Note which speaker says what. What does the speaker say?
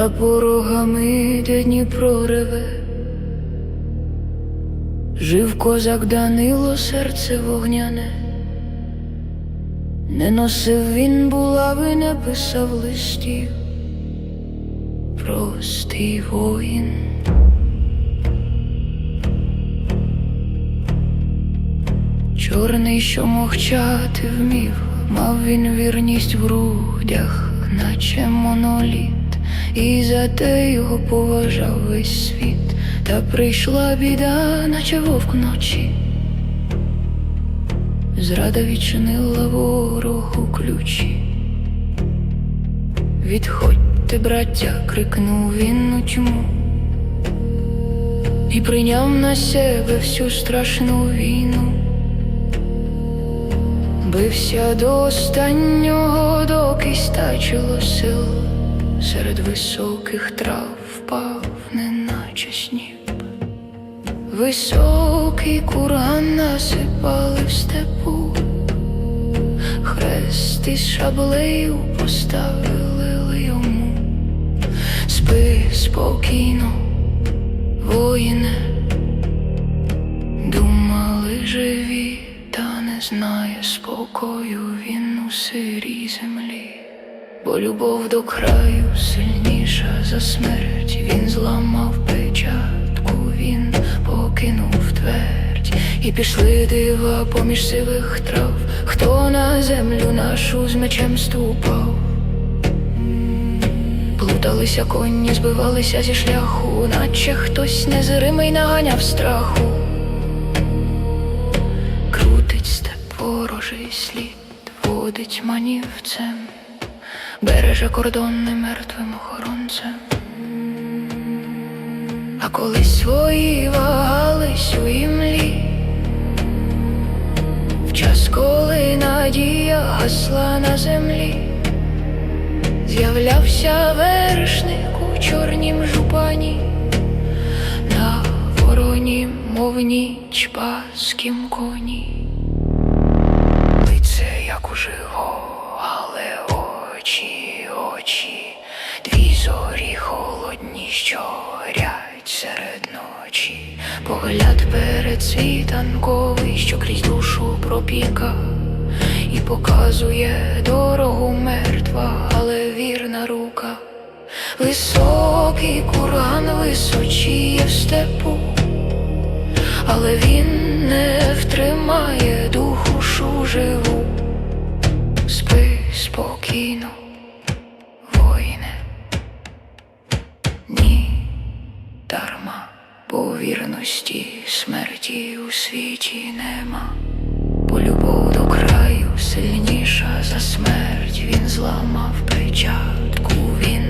Speaker 1: За порогами, де Дніпро реве, жив козак Данило, серце вогняне, не носив він булави, не писав листів, простий воїн. Чорний, що мовчати вмів, мав він вірність в грудях, наче моноліт, і за те його поважав весь світ, та прийшла біда, наче вовк ночі. Зрада відчинила ворогу ключі. Відходьте, браття, крикнув він у тьму і прийняв на себе всю страшну війну. Бився до останнього, доки стачило сил, серед високих трав впав, неначе сніп. Високий курган насипали в степу, хрест із шаблею поставили йому. Спи спокійно, воїне, думали живі, та не знає спокою він у сирій землі, бо любов до краю сильніша за смерть, він зламав печатку, він покинув твердь, і пішли дива поміж сивих трав, хто на землю нашу з мечем ступав. Плуталися коні, збивалися зі шляху, наче хтось незримий наганяв страху. Крутить степ ворожий слід, водить манівцем, береже кордон немертвим охоронцем. А коли свої вагались у імлі, в час, коли надія гасла на землі. З'являвся вершник у чорнім жупані, на вороні, мов ніч паскім коні. Лице, як у живо, що горять серед ночі, погляд перед світанковий, що крізь душу пропіка і показує дорогу мертва, але вірна рука. Високий курган височіє в степу, але він не втримає бо вірності смерті у світі нема. Бо любов до краю сильніша за смерть, він зламав печатку, він